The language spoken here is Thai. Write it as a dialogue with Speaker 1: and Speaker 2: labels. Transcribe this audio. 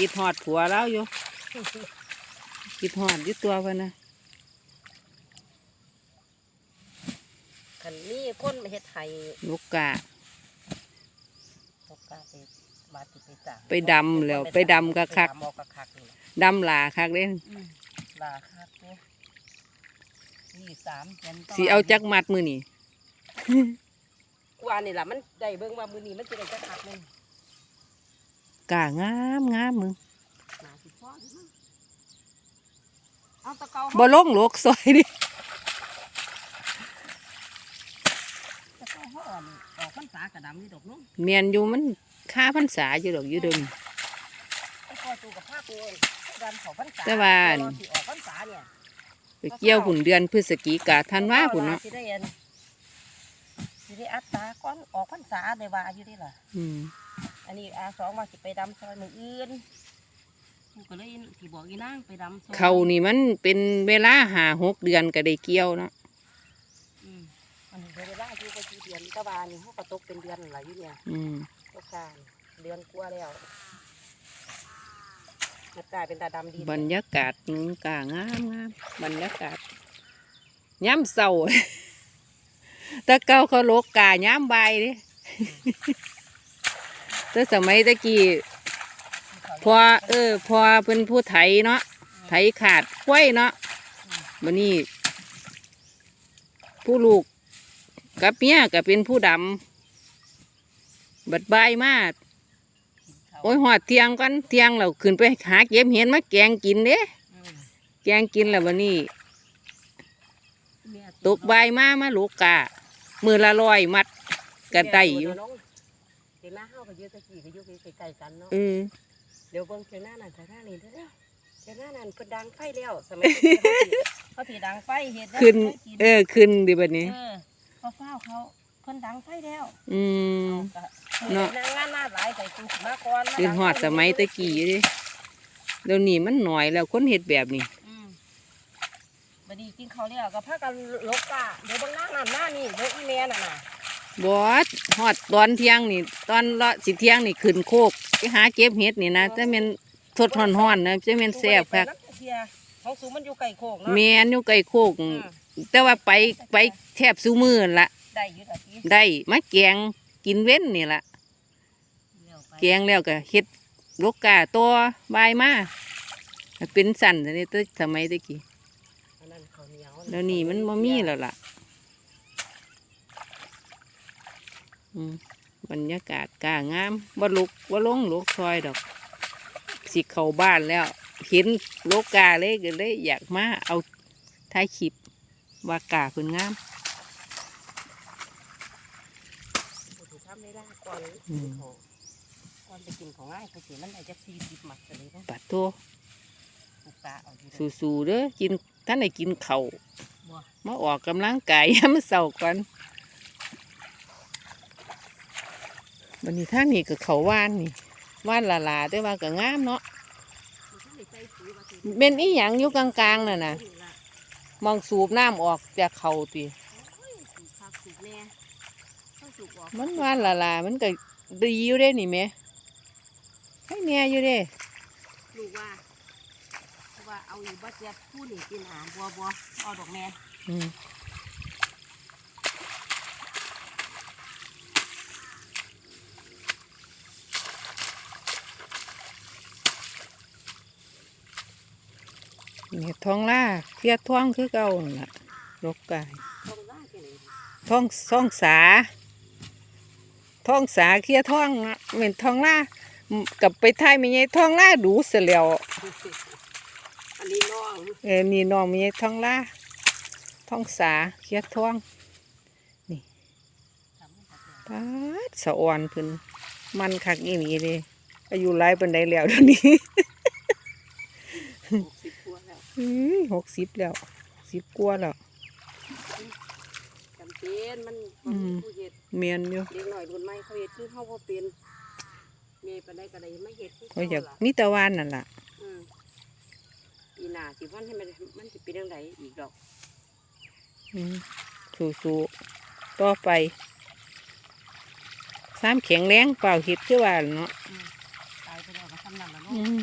Speaker 1: คิดฮอดผัวแล้วอยู่คิดฮอดอยู่ตัวเพิ่นนะ
Speaker 2: คันนี้คนมาเฮ็ดไห้
Speaker 1: ลูกกา
Speaker 2: ตกกาไปบาดสิไปจ้าง
Speaker 1: ไปดำแล้วไปดำกะคัก
Speaker 2: ไปดำเอากะคักนี่ล่ะ
Speaker 1: ดำหลาคักเล่น
Speaker 2: อืมลาคักเด้นี่สามเดือนต่
Speaker 1: สิเอาจักมัดมือนี่
Speaker 2: กว่านี่ล่ะมันได้เบิ่งว่ามื้อนี้มันสิได้จักคักหนึง
Speaker 1: กางามงามมึง
Speaker 2: น่าสิพออยู่มั้งเอาตะเกา
Speaker 1: บ่ลงโลกซอยดิ
Speaker 2: ตะเกาเฮาอ่อนออกพรรษากระดำนี่ดอกเนาะ
Speaker 1: เมียนอยู่มันค่าพรรษาอยู่ดอกอยู่เดิม
Speaker 2: ไอ้พอตูกับภาคตัวดันเขาพรรษา
Speaker 1: แต่ว่า
Speaker 2: เรสิออกพรรษาเนี่ย
Speaker 1: ไปเกี่ยวหุ่นเดือนพฤศจิกาธันวาหุ่นเนาะ
Speaker 2: สิได้อันสิได้อัตตาก่อนออกพรรษาได้ว่าอยู่เดิล่ะ
Speaker 1: อืม
Speaker 2: อันนี้อาสองว่าสิไปดำซอยมืออื่นกูก็เลยที่บอกอีนางไปดำซอย
Speaker 1: เขานี่มันเป็นเวลาหาหกเดือนก็ได้เกี่ยวเนาะ
Speaker 2: อืมอันนี้เวลาอยู่ก็กี่เดือนแตะวานี่เขาก็ตกเป็นเดือนหลายอยู่เนี่ย
Speaker 1: อืม
Speaker 2: ตกการเดือนกว่าแล้วมันกลายเป็นตาดำดี
Speaker 1: บรรยากาศนึงกางามงามบรรยากาศย้ำเศร้า แต่เก่าเขาโลกกาย้ำใบายเดิ แต่สมัยตะกี้พอเออพอเป็นผู้ไถเนาะไถขาดกล้วยเนาะบันนี้ ผู้ลูกกับเมียก็เป็นผู้ดำบัดบายมากโอ้ยหอดเทียงกันเทียงเราขึ้นไปหาเก็บเห็นมาแกงกินเด้
Speaker 2: อืม
Speaker 1: แกงกินแล้ววันนี้
Speaker 2: แม่
Speaker 1: ตกใบายมามาลูกกามือละลอยมัดกันได้อยู่
Speaker 2: เดี๋ยวหน้าเฮาก็อยู่ตะกี้ก็อยู่ใกล้ๆกันเนาะ
Speaker 1: เออ
Speaker 2: เดี๋ยวเบิ่งเจ้าหน้านั่นเจ้าหน้านี่เด้อเจ้าหน้านั่นเพิ่นดังไฟแล้วสมัยนี้เขาสิดังไฟเฮ็ดได้
Speaker 1: ขึ้น
Speaker 2: ไฟกิน
Speaker 1: เออขึ้นดิบัดนี้
Speaker 2: เออเขาเฝ้าเขาเพิ่นดังไฟแล้ว
Speaker 1: อืม
Speaker 2: ก็
Speaker 1: เนาะ
Speaker 2: นางงานหน้าหลายใจกูสิมาก่อนมา
Speaker 1: เป็นหอดสมัยตะกี้อยู่เดิเดี๋ยวนี้มันหน่อยแล้วคนเห็ดแบบนี้
Speaker 2: อืมบัดนี้กินข้าวแล้วก็พากันลกกะเดี๋ยวเบิ่งหน้านั่นหน้านี่เดี๋ยวอีแม่น่ะน่ะ
Speaker 1: บอสหอดตอนเที่ยงนี่ ตอนละสิเที่ยงนี่ขึ้นโคกไปหาเก็บเห็ดนี่นะจะเป็นสดห่อนๆนะจะเป็นแซ่บครับ
Speaker 2: เที่ยของสูงมันอยู่ไกลโคกเนาะ
Speaker 1: แมนอยู่ไกลโคก
Speaker 2: อืม
Speaker 1: แต่ว่าไปไปแทบซูมือนั่นละ
Speaker 2: ได้อยู่ดอกนี้
Speaker 1: ได้มาแกงกินเว้นนี่ละ
Speaker 2: เลี้ยวไป
Speaker 1: แกงแล้วก็เฮ็ดลกกาตัวบายมาเป็นสั่นอันนี้ตั้งสมัยตะกี้
Speaker 2: อันนั้นข้าวเหนียว
Speaker 1: แล้วนี่มันบ่มีแล้วล่ะอืม บรรยากาศกางามบ่ลุกบ่ลงลุกซอยดอก สิเข้าบ้านแล้ว เห็นโลกกาเลยก็เลยอยากมาเอาท้ายคลิปว่ากาเพิ่นงาม
Speaker 2: ผู้ที่ทำได้ได้ก่อน
Speaker 1: อืม
Speaker 2: ของก่อนไปกินของง่ายเขาสิมันได้จัก40หมัดกันเลยเนาะ
Speaker 1: ปัดโต
Speaker 2: ปลูกตาเอาอยู่เด้อ
Speaker 1: สู้ๆเด้อกินท่านได้กินเขาว
Speaker 2: บ่
Speaker 1: มาออกกำลังกายยามมื้อเช้าก่อน วันนี้ทางนี้ก็เขาว่านนี่ว่านละลาแต่ว่าก็งามเนาะ
Speaker 2: มันก็ได้ใส่ปุ๋ยว่าสิ
Speaker 1: เป็นอีหยังอยู่กลางๆน่ะนะ
Speaker 2: นี่ล่ะ
Speaker 1: มองสูบน้ำออกจากเขาติ
Speaker 2: โอ้ยสูบคักสูบแน่ต้องสูบออก
Speaker 1: มันว่านละลามันก็ดีอยู่เด้นี่แหม่ให้แม่อยู่เด้
Speaker 2: ลูกว่าว่าเอาอยู่บ่เจ็บผู้นี่กินหาบัวบัวเอาดอกแม่
Speaker 1: นี่ยท้องล่าเคลียท้องคือเก่านั่นล่ะลกกาย
Speaker 2: ต้องล่าจังได๋
Speaker 1: ท้องท้องสาท้องสาเคลียท้องนะเหม็นท้องล่ากลับไปไทยม่ใช่ท้องล่าดูเสียแล้ว
Speaker 2: อันนี้น้อง
Speaker 1: เออนี่น้องม่ใช่ท้องล่าท้องสาเคลียท้อง
Speaker 2: ทำให้ตัดแปา
Speaker 1: สะอ่อนเพิ่นมันคักอีนี่เลยอายุหลายปานใดแล้วเดี๋ยวนี้
Speaker 2: หกสิบกว่าแล้ว
Speaker 1: หกสิบแล้วสิบกว่าแล้ว
Speaker 2: จำเป็นมัน
Speaker 1: อืม
Speaker 2: ผู้เฮ็ด
Speaker 1: เมียนอยู่
Speaker 2: เด็กหน่อยรุ่นใหม่เขาเฮ็ดคือเฮาบ่เป็นเมย์ปานใดก็ได้ไม่เฮ็ดคือ
Speaker 1: เขาอยาก
Speaker 2: ล่ะ
Speaker 1: มีแตะวานนั่นล่ะ
Speaker 2: อืมปีหน้าสิวันให้มันมันสิเป็นจังไดอีกดอก
Speaker 1: อืมสู้ๆต่อไปสามแข็งแรงเปล่าเห็ดคือว่าเนาะ
Speaker 2: ตายไปแล้วก็ทำนั่นละเนาะ
Speaker 1: อืม